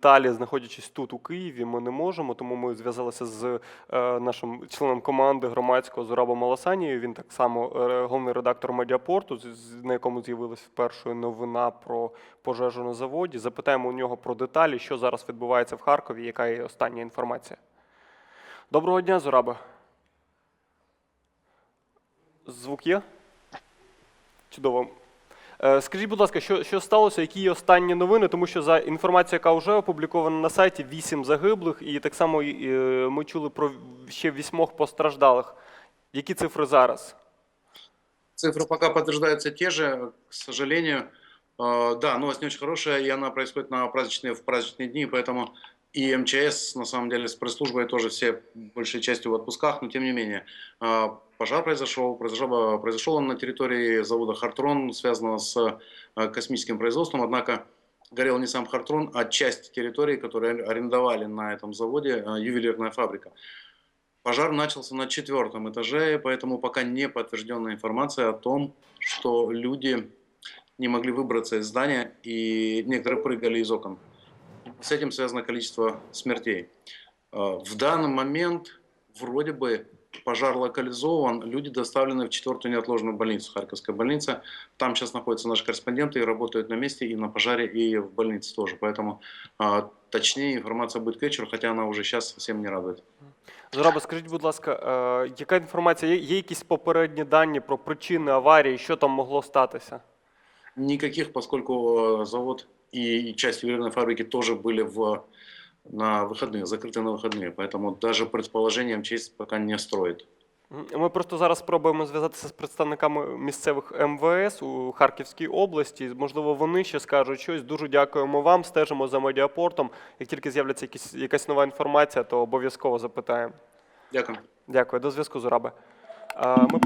деталі, знаходячись тут у Києві, ми не можемо. Тому ми зв'язалися з е, нашим членом команди громадського Зурабом Маласанією. Він так само е, головний редактор медіапорту, на якому з'явилася перша новина про пожежу на заводі. Запитаємо у нього про деталі, що зараз відбувається в Харкові, яка є остання інформація. Доброго дня, Зурабе. Звук є? Чудово. Е, Скажіть, будь ласка, що, що сталося, які є останні новини? Тому що за інформацією, яка вже опублікована на сайті, вісім загиблих, і так само ми чули про ще вісьмох постраждалих. Які цифри зараз? Цифры пока подтверждаются те же, к сожалению. Э, Да, новость не очень хорошая, и она происходит на праздничные, в праздничные дни, поэтому и МЧС, на самом деле, с пресс-службой тоже все большей частью в отпусках, но тем не менее. э, Пожар произошел, произошел, произошел он на территории завода «Хартрон», связанного с э, космическим производством, однако горел не сам «Хартрон», а часть территории, которую арендовали на этом заводе, ювелирная фабрика. Пожар начался на четвертом этаже, поэтому пока не подтвержденная информация о том, что люди не могли выбраться из здания и некоторые прыгали из окон. С этим связано количество смертей. Э, В данный момент вроде бы пожар локализован, люди доставлены в четвертую неотложную больницу, Харьковская больница. Там сейчас находятся наши корреспонденты и работают на месте и на пожаре, и в больнице тоже. Поэтому э, точнее информация будет к вечеру, хотя она уже сейчас совсем не радует. Зурабе, скажіть, будь ласка, е, яка інформація? Є, є якісь попередні дані про причини аварії, що там могло статися? Никаких, поскольку э, завод и и часть ювелирной фабрики тоже были в, на выходные, закрыты на выходные. Поэтому даже предположение МЧС пока не строит. М, Ми просто зараз спробуємо зв'язатися з представниками місцевих МВС у Харківській області. Можливо, вони ще скажуть щось. Дуже дякуємо вам. Стежимо за медіапортом. Як тільки з'являться якісь, якась нова інформація, то обов'язково запитаємо. Дякую. Дякую. До зв'язку, Зурабе. Е, Ми...